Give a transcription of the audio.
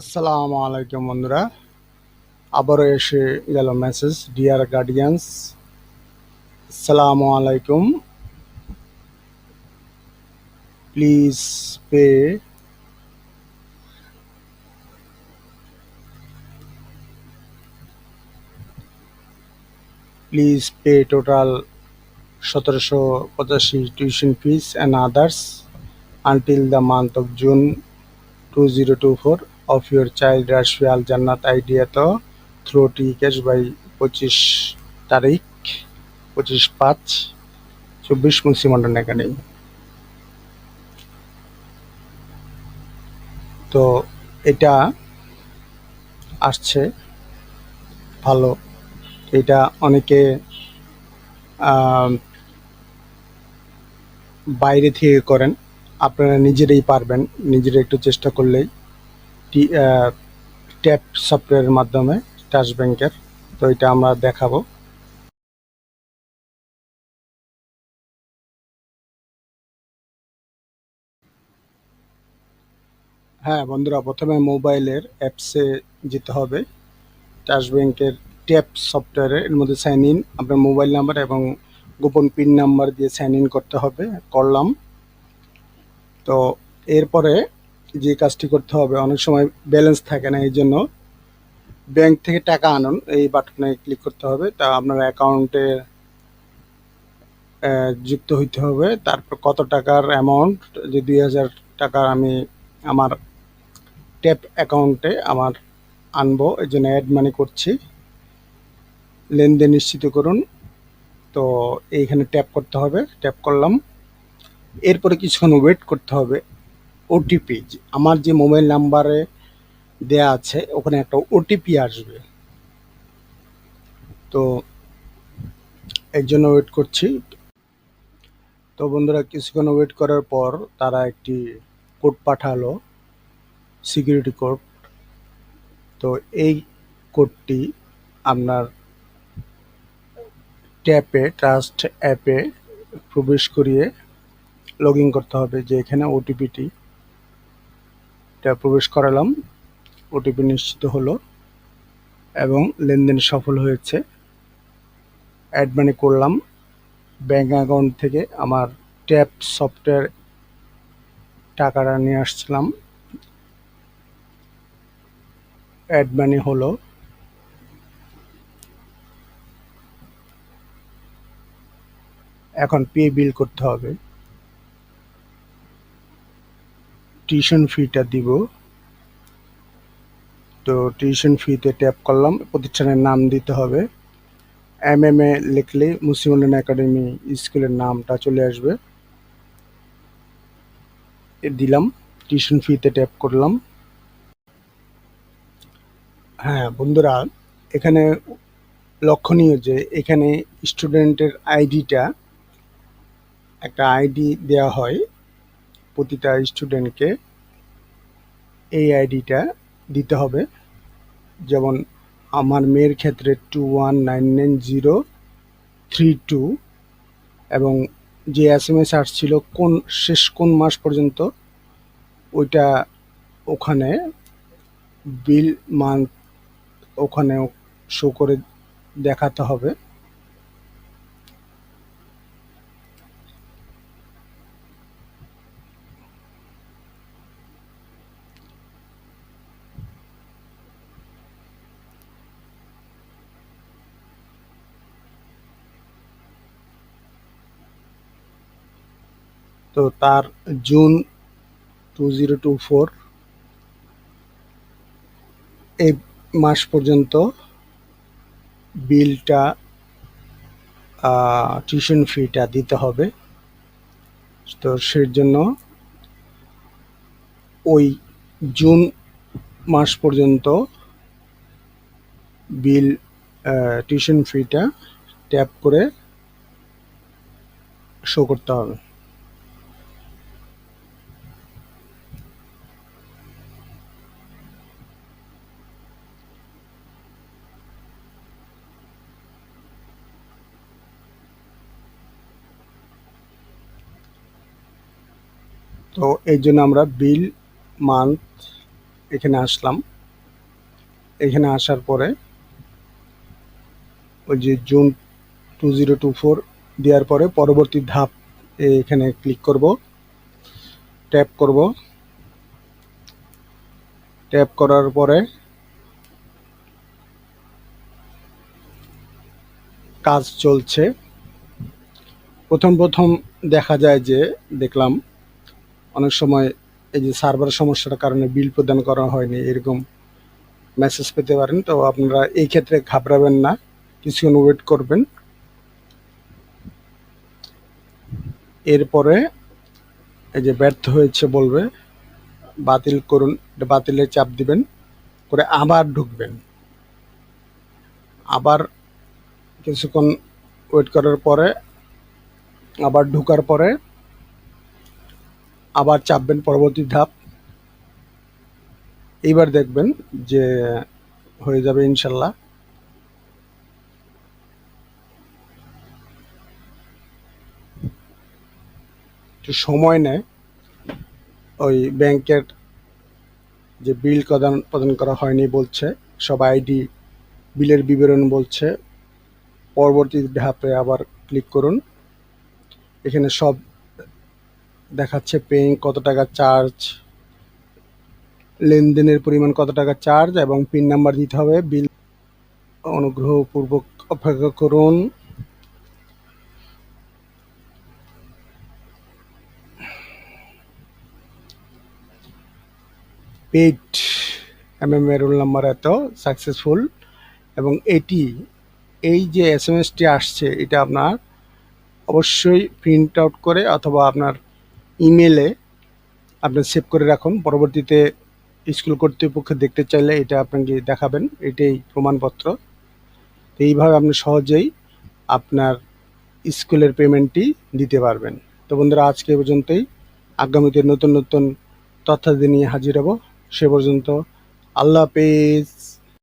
আসসালামু আলাইকুম বন্ধুরা। আবারও এসে গেল মেসেজ ডিয়ার গার্ডিয়ানস আসসালামু আলাইকুম। Please pay please pay total সতেরোশো পঁচাশি tuition fees and others until the month of June two zero two four of your child Rashi Al Jannat আইডিয়াত through T cash by পঁচিশ তারিখ, পঁচিশ পাঁচ, চব্বিশ Munshi Mondal academy তো এটা আসছে ভালো। এটা অনেকে বাইরে থেকে করেন। আপনারা নিজেরাই পারবেন, নিজেরা একটু চেষ্টা করলেই। ট্যাপ সফটওয়্যারের মাধ্যমে টাচ ব্যাংকের তো এটা আমরা দেখাবো। হ্যাঁ বন্ধুরা, প্রথমে মোবাইলের অ্যাপসে যেতে হবে। টাচ ব্যাংকের ট্যাপ সফটওয়্যারে এর মধ্যে সাইন ইন আপনার মোবাইল নাম্বার এবং গোপন পিন নাম্বার দিয়ে সাইন ইন করতে হবে, করলাম। তো এরপরে যে কাজটি করতে হবে, অনেক সময় ব্যালেন্স থাকে না, এই জন্য ব্যাংক থেকে টাকা আনুন, এই বাটনে ক্লিক করতে হবে, তা আপনার অ্যাকাউন্টে যুক্ত হইতে হবে, তারপর কত টাকার অ্যামাউন্ট যে দুই হাজার টাকার আমি আমার ট্যাপ অ্যাকাউন্টে আমার আনব, এই জন্য অ্যাড মানি করছি, লেনদেন নিশ্চিত করুন, তো এইখানে ট্যাপ করতে হবে ট্যাপ করলাম, এরপরে কিছুক্ষণ ওয়েট করতে হবে ওটিপি আমার যে মোবাইল নাম্বারে দেয়া আছে, ওখানে একটা ওটিপি আসবে। তো এর জন্য ওয়েট করছি। তো বন্ধুরা, কিছুক্ষণ ওয়েট করার পর তারা একটি কোড পাঠালো সিকিউরিটি কোড তো এই কোডটি আপনার ট্যাপে ট্রাস্ট অ্যাপে প্রবেশ করিয়ে লগ করতে হবে, যে এখানে ওটিপিটি এটা প্রবেশ করালাম। ওটিপি নিশ্চিত হলো এবং লেনদেন সফল হয়েছে। অ্যাড মানি করলাম। ব্যাঙ্ক অ্যাকাউন্ট থেকে আমার ট্যাপ সফটওয়্যার টাকাটা নিয়ে আসছিলাম। অ্যাড মানি হলো। এখন পে বিল করতে হবে। টিউশন ফিটা দিব। তো টিউশন ফিতে ট্যাপ করলাম, প্রতিষ্ঠানের নাম দিতে হবে। এম এম এ লিখলে মুসিমুল্লান একাডেমি স্কুলের নামটা চলে আসবে। দিলাম টিউশন ফিতে ট্যাপ করলাম। হ্যাঁ বন্ধুরা, এখানে লক্ষণীয় যে এখানে স্টুডেন্টের আইডিটা একটা আইডি দেওয়া হয়। প্রতিটা স্টুডেন্টকে এই আইডিটা দিতে হবে। যেমন আমার মেয়ের ক্ষেত্রে two one nine nine zero three two এবং যে এস এম এস আসছিল কোন, শেষ কোন মাস পর্যন্ত, ওইটা ওখানে বিল মান্থ ওখানে শো করে দেখাতে হবে। তো তার June two zero two four এই মাস পর্যন্ত বিলটা টিউশন ফিটা দিতে হবে। তো সেই জন্য ওই জুন মাস পর্যন্ত বিল টিউশন ফিটা ট্যাপ করে শো করতে হবে। তো এই জন্য আমরা বিল মান্থ এখানে আসলাম। এখানে আসার পরে ওই যে June two zero two four দেওয়ার পরে পরবর্তী ধাপ এখানে ক্লিক করব, ট্যাপ করব। ট্যাপ করার পরে কাজ চলছে। প্রথম প্রথম দেখা যায় যে দেখলাম অনেক সময় এই যে সার্ভার সমস্যার কারণে বিল প্রদান করা হয়নি, এরকম মেসেজ পেতে পারেন। তো আপনারা এই ক্ষেত্রে ঘাবড়াবেন না কিছুক্ষণ ওয়েট করবেন। এরপরে এই যে ব্যর্থ হয়েছে বলবে, বাতিল করুন এটা বাতিলের চাপ দিবেন, করে আবার ঢুকবেন। আবার কিছুক্ষণ ওয়েট করার পরে, আবার ঢুকার পরে আবার চাপবেন পরবর্তী ধাপ। এইবার দেখবেন যে হয়ে যাবে ইনশাল্লাহ। একটু সময় নেয়। ওই ব্যাংকের যে বিল প্রদান প্রদান করা হয়নি বলছে, সব আইডি, বিলের বিবরণ বলছে। পরবর্তী ধাপে আবার ক্লিক করুন। এখানে সব দেখাচ্ছে পেইং কত টাকা চার্জ লেনদেনের পরিমাণ কত টাকা চার্জ এবং পিন নাম্বার দিতে হবে। বিল অনুগ্রহপূর্বক অপেক্ষা করুন। Paid M M roll number এত সাকসেসফুল এবং এটি, এই যে এস এম এসটি আসছে, এটা আপনার অবশ্যই প্রিন্ট আউট করে অথবা আপনার ইমেলে আপনি সেভ করে রাখুন। পরবর্তীতে স্কুল কর্তৃপক্ষ দেখতে চাইলে এটা আপনাকে দেখাবেন। এটাই প্রমাণপত্র। তো এইভাবে আপনি সহজেই আপনার স্কুলের পেমেন্টটি দিতে পারবেন। তো বন্ধুরা, আজকে পর্যন্তই। আগামীতে নতুন নতুন তথ্যাদি নিয়ে হাজির হব। সে পর্যন্ত আল্লাহ হাফেজ।